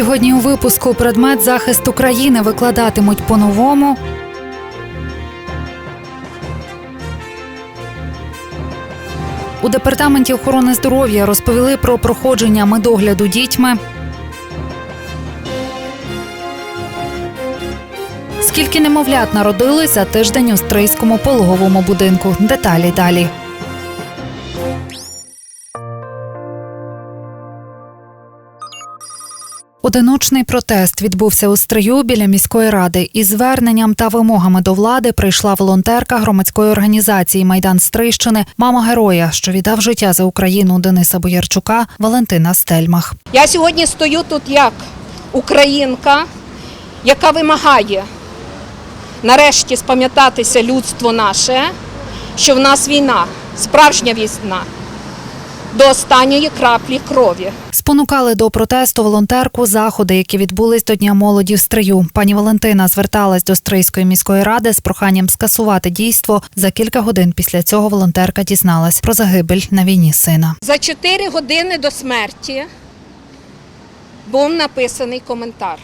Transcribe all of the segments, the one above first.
Сьогодні у випуску предмет захист України викладатимуть по-новому. У департаменті охорони здоров'я розповіли про проходження медогляду дітьми. Скільки немовлят народили за тиждень у стрийському пологовому будинку. Деталі далі. Одиночний протест відбувся у Стрию біля міської ради. Із зверненням та вимогами до влади прийшла волонтерка громадської організації Майдан Стрийщини, мама героя, що віддав життя за Україну Дениса Боярчука Валентина Стельмах. Я сьогодні стою тут як українка, яка вимагає нарешті спам'ятатися людство наше, що в нас війна, справжня війна, до останньої краплі крові. Спонукали до протесту волонтерку заходи, які відбулись до Дня молоді в Стрию. Пані Валентина зверталась до Стрийської міської ради з проханням скасувати дійство. За кілька годин після цього волонтерка дізналась про загибель на війні сина. За 4 години до смерті був написаний коментар.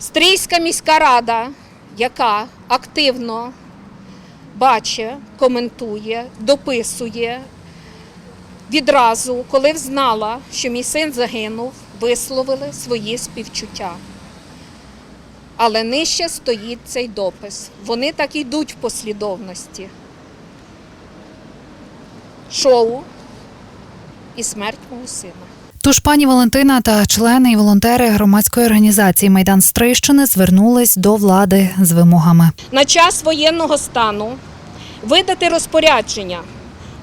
Стрийська міська рада, яка активно бачить, коментує, дописує, відразу, коли взнала, що мій син загинув, висловили свої співчуття. Але нижче стоїть цей допис. Вони так і йдуть в послідовності шоу і смерть мого сина. Тож пані Валентина та члени і волонтери громадської організації Майдан Стрийщини звернулись до влади з вимогами. На час воєнного стану видати розпорядження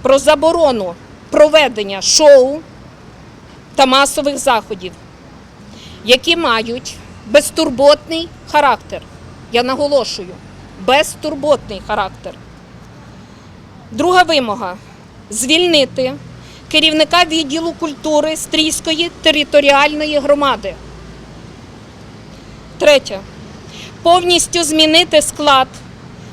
про заборону проведення шоу та масових заходів, які мають безтурботний характер. Я наголошую, безтурботний характер. Друга вимога звільнити керівника відділу культури Стрійської територіальної громади. Третє. Повністю змінити склад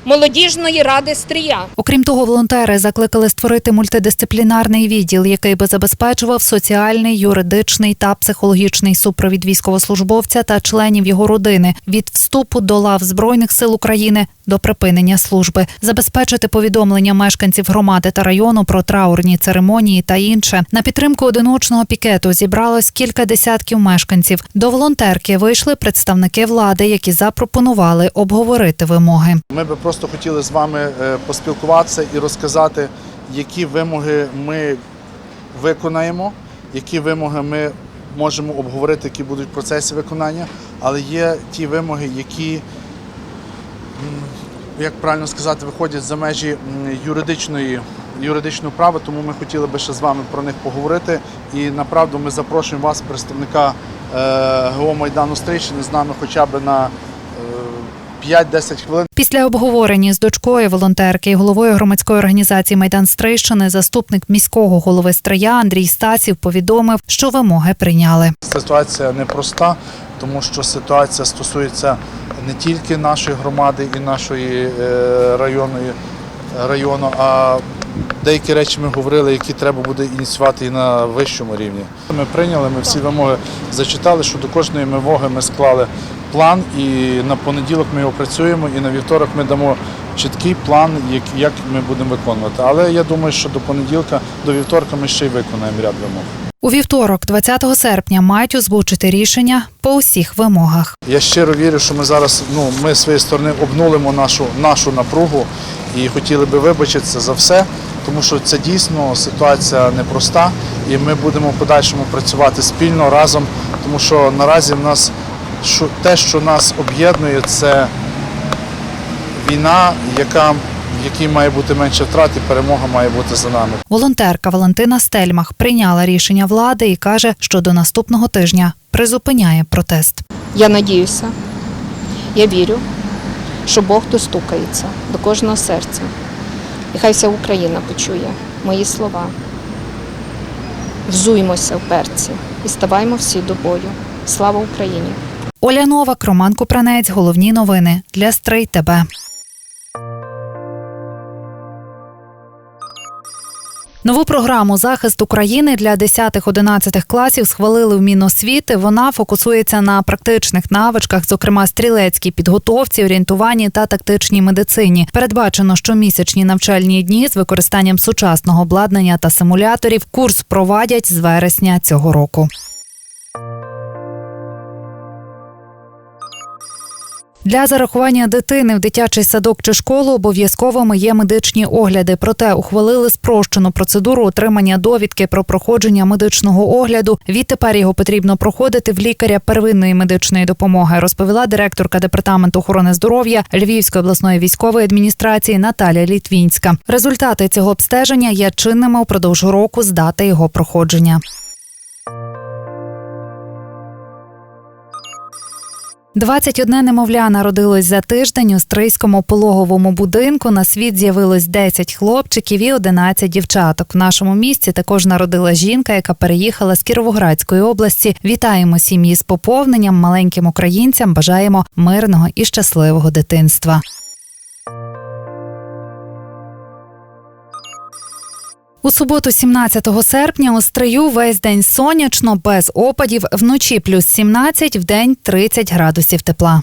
молодіжної ради Стрія. Окрім того, волонтери закликали створити мультидисциплінарний відділ, який би забезпечував соціальний, юридичний та психологічний супровід військовослужбовця та членів його родини від вступу до лав збройних сил України до припинення служби, забезпечити повідомлення мешканців громади та району про траурні церемонії та інше. На підтримку одиночного пікету зібралось кілька десятків мешканців. До волонтерки вийшли представники влади, які запропонували обговорити вимоги. Ми би просто хотіли з вами е, поспілкуватися і розказати, які вимоги ми виконаємо, які вимоги ми можемо обговорити, які будуть в процесі виконання, але є ті вимоги, які, як правильно сказати, виходять за межі юридичної. Юридичного права, тому ми хотіли би ще з вами про них поговорити. І направду ми запрошуємо вас, представника е, ГО Майдану Стрийщини, з нами хоча б на 5-10 хвилин. Після обговорення з дочкою волонтерки і головою громадської організації Майдан Стрийщини заступник міського голови Стрия Андрій Стасів повідомив, що вимоги прийняли. Ситуація непроста, тому що ситуація стосується не тільки нашої громади і нашої е, районної району, а деякі речі ми говорили, які треба буде ініціювати і на вищому рівні. Ми прийняли, ми всі вимоги зачитали, що до кожної вимоги ми склали план, і на понеділок ми його працюємо, і на вівторок ми дамо чіткий план, як, як ми будемо виконувати. Але я думаю, що до понеділка, до вівторка ми ще й виконаємо ряд вимог. У вівторок, 20 серпня, мають озвучити рішення по усіх вимогах. Я щиро вірю, що ми зараз ну, ми з своєї сторони обнулимо нашу, нашу напругу і хотіли би вибачитися за все, тому що це дійсно ситуація непроста, і ми будемо в подальшому працювати спільно разом, тому що наразі в нас що, те, що нас об'єднує, це війна, яка, в якій має бути менше втрат, і перемога має бути за нами. Волонтерка Валентина Стельмах прийняла рішення влади і каже, що до наступного тижня призупиняє протест. Я надіюся, я вірю, що Бог достукається до кожного серця. І хай вся Україна почує мої слова. Взуймося в перці і ставаймо всі до бою. Слава Україні! Оля Новак, Роман Купранець. Головні новини для Стрий ТБ. Нову програму захист України для 10-11 класів схвалили в Міносвіти. Вона фокусується на практичних навичках, зокрема стрілецькій підготовці, орієнтуванні та тактичній медицині. Передбачено щомісячні навчальні дні з використанням сучасного обладнання та симуляторів. Курс провадять з вересня цього року. Для зарахування дитини в дитячий садок чи школу обов'язковими є медичні огляди. Проте ухвалили спрощену процедуру отримання довідки про проходження медичного огляду. Відтепер його потрібно проходити в лікаря первинної медичної допомоги, розповіла директорка департаменту охорони здоров'я Львівської обласної військової адміністрації Наталя Літвінська. Результати цього обстеження є чинними упродовж року з дати його проходження. Двадцять одне немовля народилось за тиждень у стрийському пологовому будинку. На світ з'явилось 10 хлопчиків і 11 дівчаток. В нашому місті також народила жінка, яка переїхала з Кіровоградської області. Вітаємо сім'ї з поповненням. Маленьким українцям бажаємо мирного і щасливого дитинства. У суботу, 17 серпня, у Стрию весь день сонячно, без опадів, вночі плюс 17, день 30 градусів тепла.